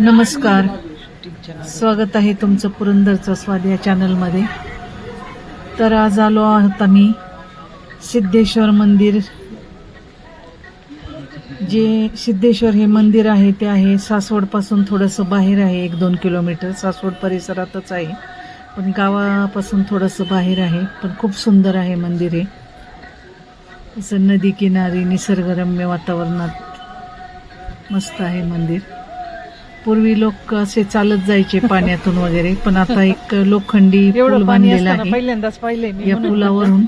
नमस्कार. स्वागत आहे तुमचं पुरंदरचं स्वाद या चॅनलमध्ये तर आज आलो आहोत आम्ही सिद्धेश्वर मंदिर. जे सिद्धेश्वर हे मंदिर आहे ते आहे सासवडपासून थोडंसं बाहेर आहे एक दोन किलोमीटर. सासवड परिसरातच आहे पण गावापासून थोडंसं बाहेर आहे पण खूप सुंदर आहे मंदिर हे. असं नदी किनारी निसर्गरम्य वातावरणात मस्त आहे मंदिर. पूर्वी लोक असे चालत जायचे पाण्यातून वगैरे पण आता एक लोखंडी पूल बांधलेला आहे. पहिल्यांदाच पाहिले या पुलावरून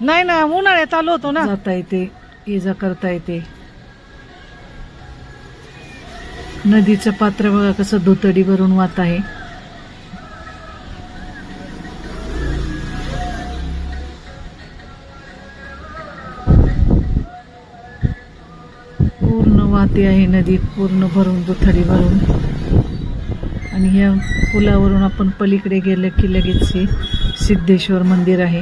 नाही ना उन्हाळ्यात आलो होतो ना. जाता येते ये जा करता येते. नदीचं पात्र बघा कसं धुतडी भरून वाहत आहे. पूर्ण आहे नदी पूर्ण भरून दुथडी भरून. आणि ह्या पुलावरून आपण पलीकडे गेलं की लगेच हे सिद्धेश्वर मंदिर आहे.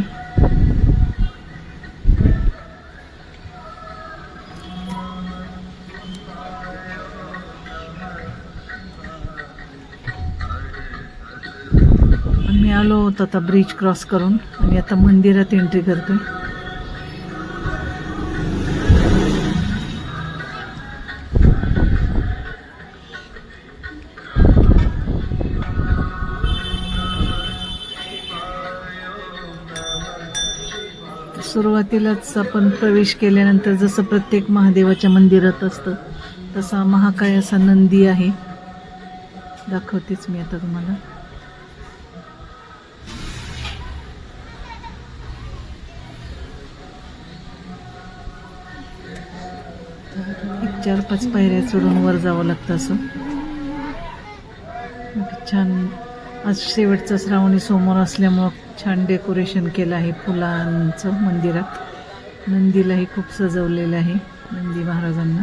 आम्ही आलो होतो आता ब्रिज क्रॉस करून. आणि आता मंदिरात एंट्री करतोय. सुरुवातीलाच आपण प्रवेश केल्यानंतर जसं प्रत्येक महादेवाच्या मंदिरात असतं तसा महाकाय असा नंदी आहे. दाखवतेच मी आता तुम्हाला. एक चार पाच पायऱ्या चढून वर जावं लागतं असं. छान आज शेवटचा श्रावणी समोर असल्यामुळं छान डेकोरेशन केलं आहे फुलांचं मंदिरात. नंदीलाही खूप सजवलेलं आहे नंदी महाराजांना.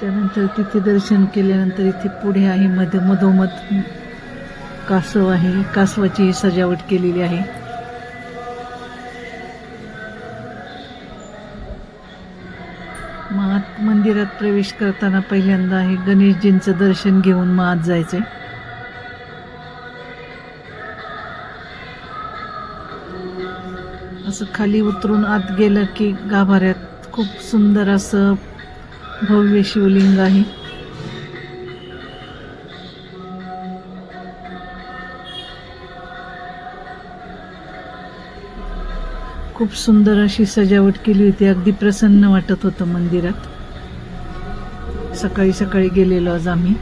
त्यानंतर तिथे दर्शन केल्यानंतर इथे पुढे आहे मध मधोमध कासव आहे. कासवाची सजावट केलेली आहे. मंदिरात प्रवेश करताना पहिल्यांदा हे गणेशजींचं दर्शन घेऊन मग आत जायचे असं खाली उतरून आत गेलं की गाभाऱ्यात खूप सुंदर असं भव्य शिवलिंग आहे. खूप सुंदर अशी सजावट केली होती. अगदी प्रसन्न वाटत होतं मंदिरात. सकाळी सकाळी गेलेलो आज आम्ही.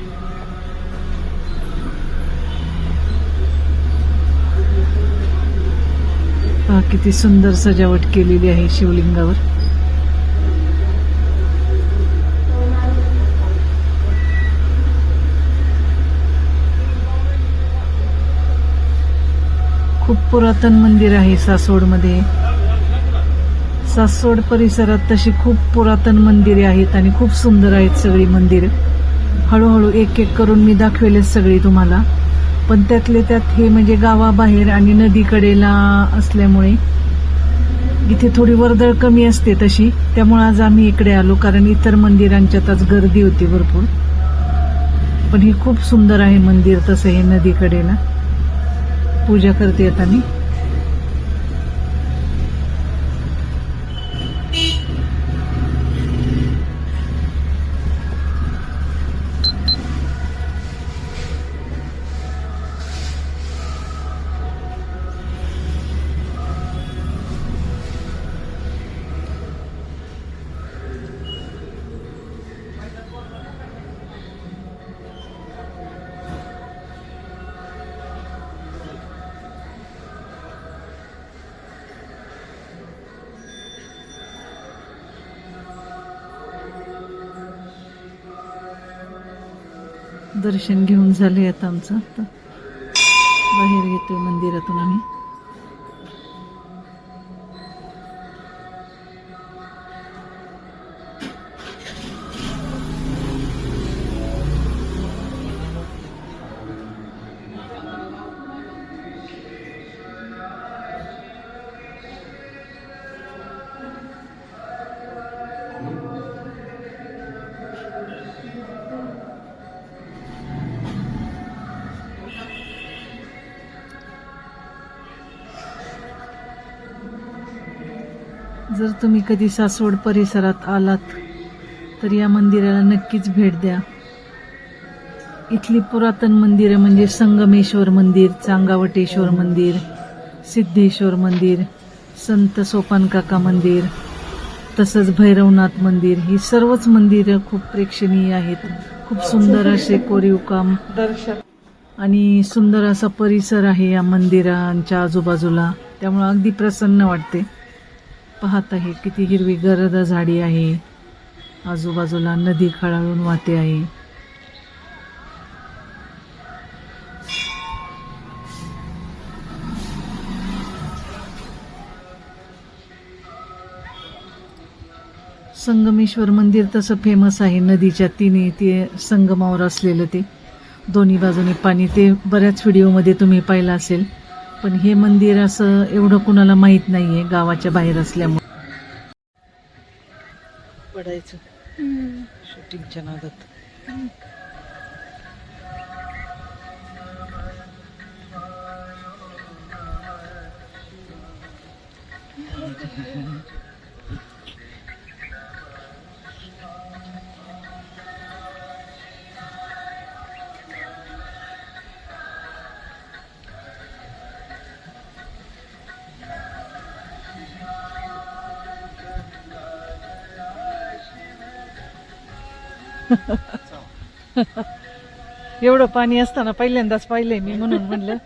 किती सुंदर सजावट केलेली आहे शिवलिंगावर. खूप पुरातन मंदिर आहे सासवडमध्ये. सासवड परिसरात तशी खूप पुरातन मंदिरे आहेत आणि खूप सुंदर आहेत सगळी मंदिरं. हळूहळू एक एक करून मी दाखवेलच सगळी तुम्हाला. पण त्यातले त्यात हे म्हणजे गावाबाहेर आणि नदीकडेला असल्यामुळे इथे थोडी वर्दळ कमी असते तशी. त्यामुळे आज आम्ही इकडे आलो कारण इतर मंदिरांच्यात आज गर्दी होती भरपूर. पण हे खूप सुंदर आहे मंदिर तसं हे नदीकडेला. पूजा करते आता मी. दर्शन घेऊन झाले आता आमचं. आता बाहेर येतोय मंदिरातून आम्ही. जर तुम्ही कधी सासवड परिसरात आलात तर या मंदिराला नक्कीच भेट द्या. इथली पुरातन मंदिरं म्हणजे संगमेश्वर मंदिर चांगावटेश्वर मंदिर सिद्धेश्वर मंदिर संत सोपान काका मंदिर तसंच भैरवनाथ मंदिर. ही सर्वच मंदिरं खूप प्रेक्षणीय आहेत. खूप सुंदर असे कोरीव काम दर्शन आणि सुंदर असा परिसर आहे या मंदिरांच्या आजूबाजूला. त्यामुळं अगदी प्रसन्न वाटते. पाहत आहे किती हिरवी गरद झाडी आहे. आजूबाजूला नदी खळाळून वाहते आहे. संगमेश्वर मंदिर तसं फेमस आहे. नदीच्या तिने ते संगमावर असलेलं ते. दोन्ही बाजूने पाणी. ते बऱ्याच व्हिडिओमध्ये तुम्ही पाहिलं असेल. पण हे मंदिर असं एवढं कुणाला माहीत नाही आहे गावाच्या बाहेर असल्यामुळे. पडायचं. शूटिंगच्या नादात. एवढं पाणी असताना पहिल्यांदाच पाहिलंय मी म्हणून म्हणलं.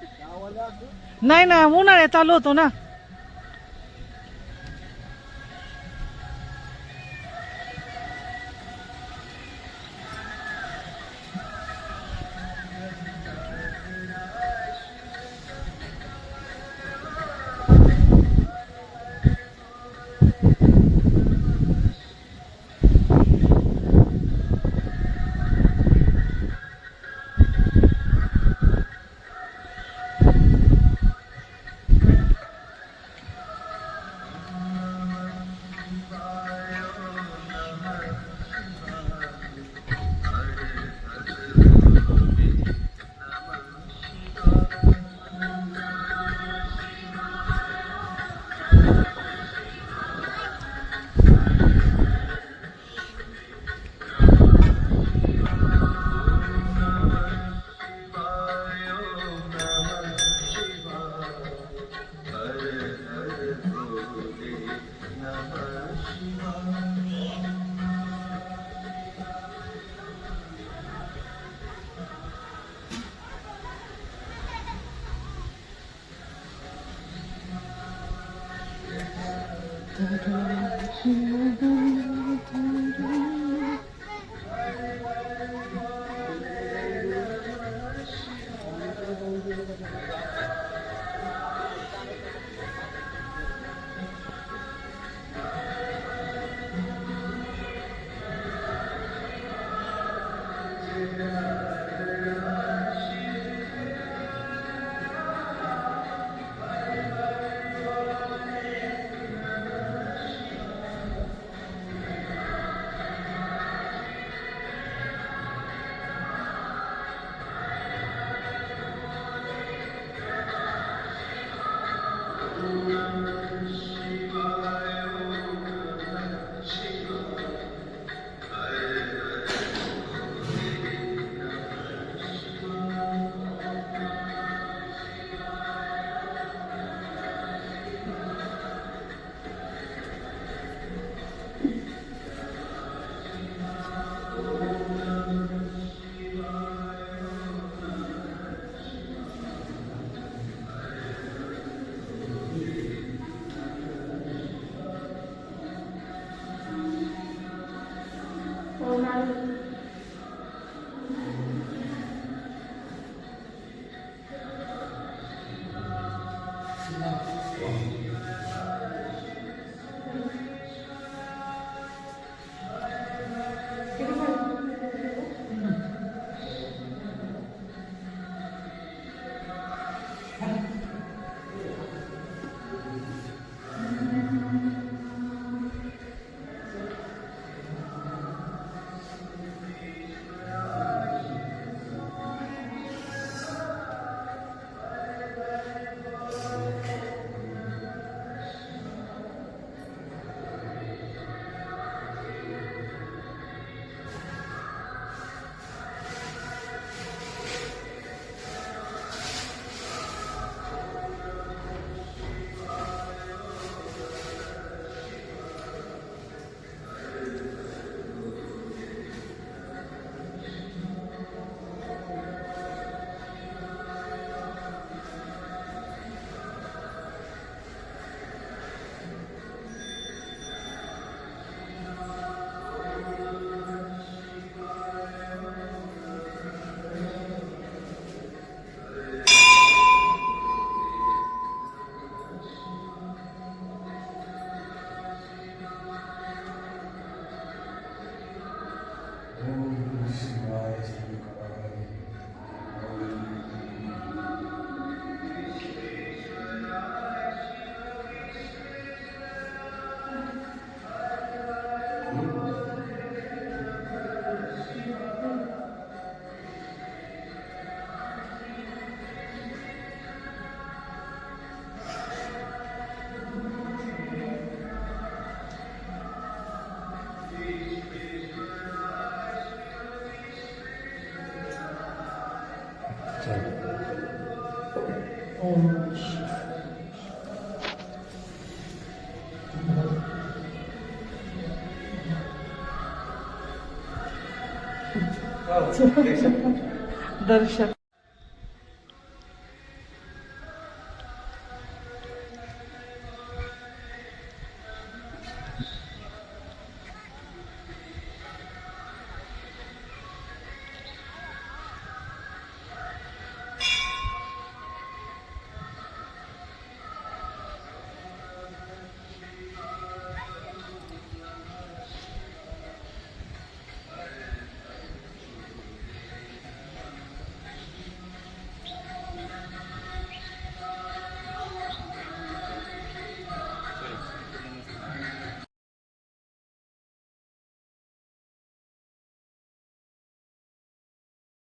नाही ना उन्हाळ्यात आलो होतो ना. Ronald हो. दर्शन.